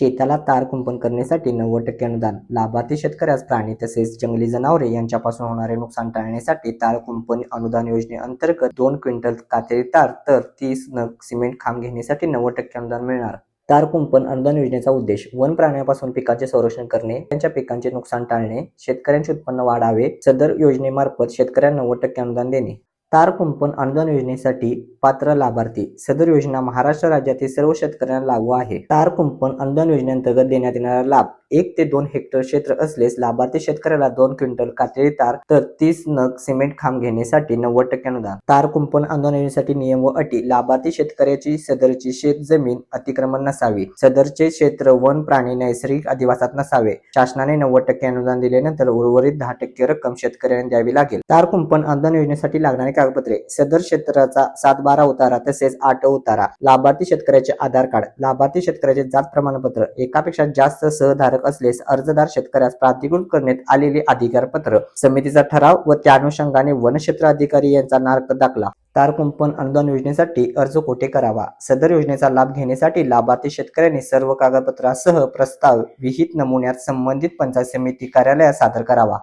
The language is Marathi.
शेताला तार कुंपण करण्यासाठी नव्वद टक्के अनुदान. लाभार्थी शेतकऱ्यास प्राणी तसेच जंगली जनावरे यांच्यापासून होणारे नुकसान टाळण्यासाठी तार कुंपण अनुदान योजनेअंतर्गत दोन क्विंटल कातेरी तार तर तीस नग सिमेंट खांब घेण्यासाठी नव्वद टक्के अनुदान मिळणार. तार कुंपण अनुदान योजनेचा उद्देश वन प्राण्यापासून पिकाचे संरक्षण करणे त्यांच्या पिकांचे नुकसान टाळणे शेतकऱ्यांचे उत्पन्न वाढावे सदर योजनेमार्फत शेतकऱ्यांना नव्वद टक्के अनुदान देणे. तार कुंपण अनुदान योजनेसाठी पात्र लाभार्थी. सदर योजना महाराष्ट्र राज्यातील सर्व शेतकऱ्यांना लागू आहे. तार कुंपण अनुदान योजनेअंतर्गत देण्यात येणारा लाभ एक ते दोन हेक्टर क्षेत्र असलेस लाभार्थी शेतकऱ्याला दोन क्विंटल कातळी तार तर तीस नग सिमेंट खांब घेण्यासाठी नव्वद टक्के अनुदान. तार कुंपण अनुदान योजनेसाठी नियम व अटी लाभार्थी शेतकऱ्याची सदरची शेत जमीन अतिक्रमण नसावी. सदरचे क्षेत्र वन प्राणी नैसर्गिक अधिवासात नसावे. शासनाने नव्वद टक्के अनुदान दिल्यानंतर उर्वरित दहा टक्के रक्कम शेतकऱ्यांना द्यावी लागेल. तार कुंपण अनुदान योजनेसाठी लागणारी कागदपत्रे. सदर क्षेत्राचा सात बारा उतारा तसेच आठ उतारा. लाभार्थी शेतकऱ्याचे आधार कार्ड. लाभार्थी शेतकऱ्याचे जात प्रमाणपत्र. एकापेक्षा जास्त सहधारक असल्यास अर्जदार शेतकऱ्यास प्राधिकृत करण्यात आलेले अधिकारपत्र समितीचा ठराव व त्या अनुषंगाने वनक्षेत्र अधिकारी यांचा नार्क दाखला. तार कुंपण अनुदान योजनेसाठी अर्ज कोठे करावा? सदर योजनेचा लाभ घेण्यासाठी लाभार्थी शेतकऱ्यांनी सर्व कागदपत्रासह प्रस्ताव विहित नमुन्यात संबंधित पंचायत समिती कार्यालयात सादर करावा.